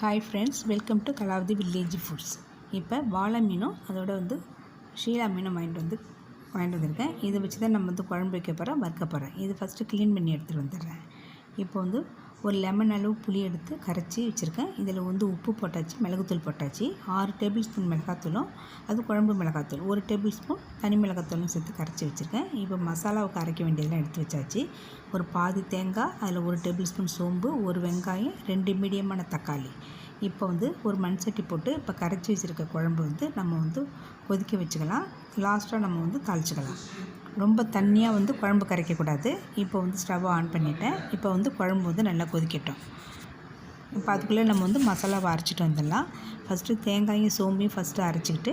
Hi friends welcome to Kalavathi village foods இப்போ வாழை மீனும் அதோட வந்து ஷீலா மீனும் வாங்கிட்டு வந்து வாங்கிட்டு வந்திருக்கேன். இதை வச்சு தான் நம்ம வந்து குழம்பு வைக்க போகிறேன் வறுக்க போகிறேன் இது ஃபஸ்ட்டு க்ளீன் பண்ணி எடுத்துகிட்டு வந்துடுறேன். இப்போ வந்து ஒரு லெமன் அளவு புளி எடுத்து கரைச்சி வச்சுருக்கேன். இதில் வந்து உப்பு போட்டாச்சு மிளகுத்தூள் போட்டாச்சு. ஆறு டேபிள் ஸ்பூன் மிளகாத்தூளும் அது குழம்பு மிளகாத்தூள். ஒரு டேபிள் ஸ்பூன் தனி மிளகாத்தூளும் சேர்த்து கரைச்சி வச்சுருக்கேன். இப்போ மசாலாவுக்கு அரைக்க வேண்டியதெல்லாம் எடுத்து வச்சாச்சு. ஒரு பாதி தேங்காய் அதில் ஒரு டேபிள் ஸ்பூன் சோம்பு ஒரு வெங்காயம் ரெண்டு மீடியமான தக்காளி. இப்போ வந்து ஒரு மண் சட்டி போட்டு இப்போ கரைச்சி வச்சுருக்க குழம்பு வந்து நம்ம வந்து கொதிக்க வச்சுக்கலாம். லாஸ்ட்டாக நம்ம வந்து தாளிச்சிக்கலாம். ரொம்ப தண்ணியாக வந்து குழம்பு கரைக்கக்கூடாது. இப்போ வந்து ஸ்டவ்வை ஆன் பண்ணிட்டேன். இப்போ வந்து குழம்பு வந்து நல்லா கொதிக்கட்டும். இப்போ அதுக்குள்ளே நம்ம வந்து மசாலாவை அரைச்சிட்டு வந்துடலாம். ஃபஸ்ட்டு தேங்காயும் சோம்பையும் ஃபஸ்ட்டு அரைச்சிக்கிட்டு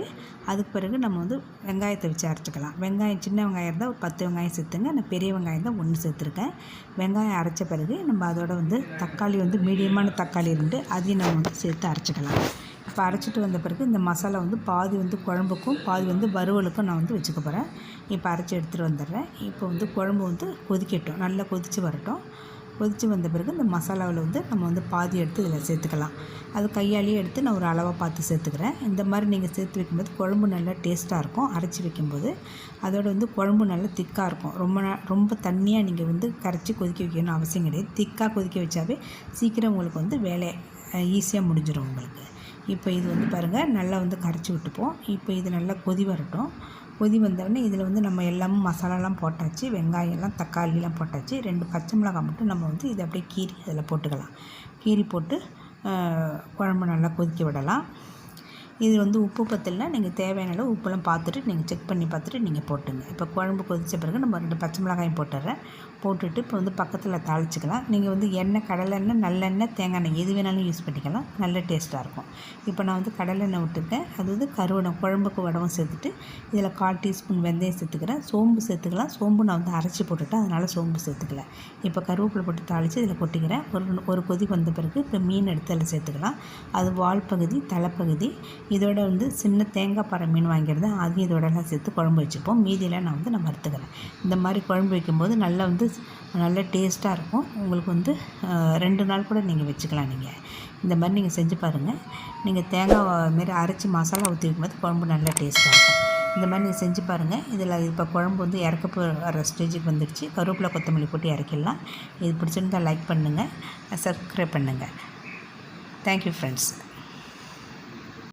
அதுக்கு பிறகு நம்ம வந்து வெங்காயத்தை வச்சு அரைச்சிக்கலாம். வெங்காயம் சின்ன வெங்காயம் இருந்தால் ஒரு பத்து வெங்காயம் சேர்த்துங்க. நான் பெரிய வெங்காயம் தான் ஒன்று சேர்த்துருக்கேன். வெங்காயம் அரைச்ச பிறகு நம்ம அதோட வந்து தக்காளி வந்து மீடியமான தக்காளி இருந்து அதையும் நம்ம வந்து சேர்த்து அரைச்சிக்கலாம். இப்போ அரைச்சிட்டு வந்த பிறகு இந்த மசாலா வந்து பாதி வந்து குழம்புக்கும் பாதி வந்து வறுவலுக்கும் நான் வந்து வச்சுக்க போகிறேன் இப்போ அரைச்சி எடுத்துகிட்டு வந்துடுறேன். இப்போ வந்து குழம்பு வந்து கொதிக்கட்டும். நல்லா கொதித்து வரட்டும். கொதித்து வந்த பிறகு இந்த மசாலாவில் வந்து நம்ம வந்து பாதி எடுத்து இதில் சேர்த்துக்கலாம். அது கையாலேயே எடுத்து நான் ஒரு அளவாக பார்த்து சேர்த்துக்கிறேன். இந்த மாதிரி நீங்கள் சேர்த்து வைக்கும்போது குழம்பு நல்லா டேஸ்ட்டாக இருக்கும். அரைச்சி வைக்கும்போது அதோடு வந்து குழம்பு நல்லா திக்காக இருக்கும். ரொம்ப ரொம்ப தண்ணியாக நீங்கள் வந்து கரைச்சி கொதிக்க வைக்கணும்னு அவசியம் கிடையாது. திக்காக கொதிக்க வச்சாவே சீக்கிரம் உங்களுக்கு வந்து வேலை ஈஸியாக முடிஞ்சிடும் உங்களுக்கு. இப்போ இது வந்து பாருங்கள் நல்லா வந்து கரைச்சி விட்டுப்போம். இப்போ இது நல்லா கொதி வரட்டும். கொதி வந்தோடனே இதில் வந்து நம்ம எல்லாமும் மசாலாலாம் போட்டாச்சு வெங்காயம்லாம் தக்காளிலாம் போட்டாச்சு. ரெண்டு பச்சை மிளகாய் மட்டும் நம்ம வந்து இதை அப்படியே கீரி அதில் போட்டுக்கலாம். கீரி போட்டு குழம்பு நல்லா கொதிக்க விடலாம். இது வந்து உப்பு பத்தலைனா நீங்கள் தேவையான அளவு உப்புலாம் பார்த்துட்டு நீங்கள் செக் பண்ணி பார்த்துட்டு நீங்கள் போட்டுங்க. இப்போ குழம்பு கொதித்த பிறகு நம்ம ரெண்டு பச்சை மிளகாயும் போட்டுடுறேன் போட்டுட்டு இப்போ வந்து பக்கத்தில் தாளிச்சிக்கலாம். நீங்கள் வந்து எண்ணெய் கடலெண்ணெய் நல்லெண்ணெய் தேங்காய் எண்ணெய் எது வேணாலும் யூஸ் பண்ணிக்கலாம். நல்ல டேஸ்ட்டாக இருக்கும். இப்போ நான் வந்து கடலெண்ணெய் விட்டுருக்கேன் அது வந்து கருவடம் குழம்புக்கு வடவும் சேர்த்துட்டு இதில் கால் டீஸ்பூன் வெந்தயம் சேர்த்துக்கிறேன். சோம்பு சேர்த்துக்கலாம். சோம்பு நான் வந்து அரைச்சி போட்டுட்டேன். அதனால் சோம்பு சேர்த்துக்கல. இப்போ கருவேப்பிலை போட்டு தாளித்து இதில் கொட்டிக்கிறேன். ஒரு ஒரு கொதி வந்த பிறகு இப்போ மீன் எடுத்து அதில் சேர்த்துக்கலாம். அது வால் பகுதி தலைப்பகுதி இதோட வந்து சின்ன தேங்காய் பாறை மீன் வாங்கியிருந்தேன். அதையும் இதோடலாம் சேர்த்து குழம்பு வச்சுப்போம். மீதியெல்லாம் நான் வந்து நான் வறுத்துக்கிறேன். இந்த மாதிரி குழம்பு வைக்கும்போது நல்லா வந்து நல்ல டேஸ்ட்டாக இருக்கும். உங்களுக்கு வந்து ரெண்டு நாள் கூட நீங்கள் வச்சுக்கலாம் நீங்கள் இந்த மாதிரி நீங்கள் செஞ்சு பாருங்கள் நீங்கள் தேங்காய் மாரி அரைச்சி மசாலா ஊற்றி வைக்கும்போது குழம்பு நல்லா டேஸ்ட்டாக இருக்கும். இந்த மாதிரி நீங்கள் செஞ்சு பாருங்கள் இதில் இப்போ குழம்பு வந்து இறக்க போகிற ஸ்டேஜுக்கு வந்துடுச்சு. கருவேப்பிலை கொத்தமல்லி போட்டு இறக்கிடலாம். இது பிடிச்சிருந்தால் லைக் பண்ணுங்கள் சப்ஸ்கிரைப் பண்ணுங்கள் தேங்க்யூ ஃப்ரெண்ட்ஸ்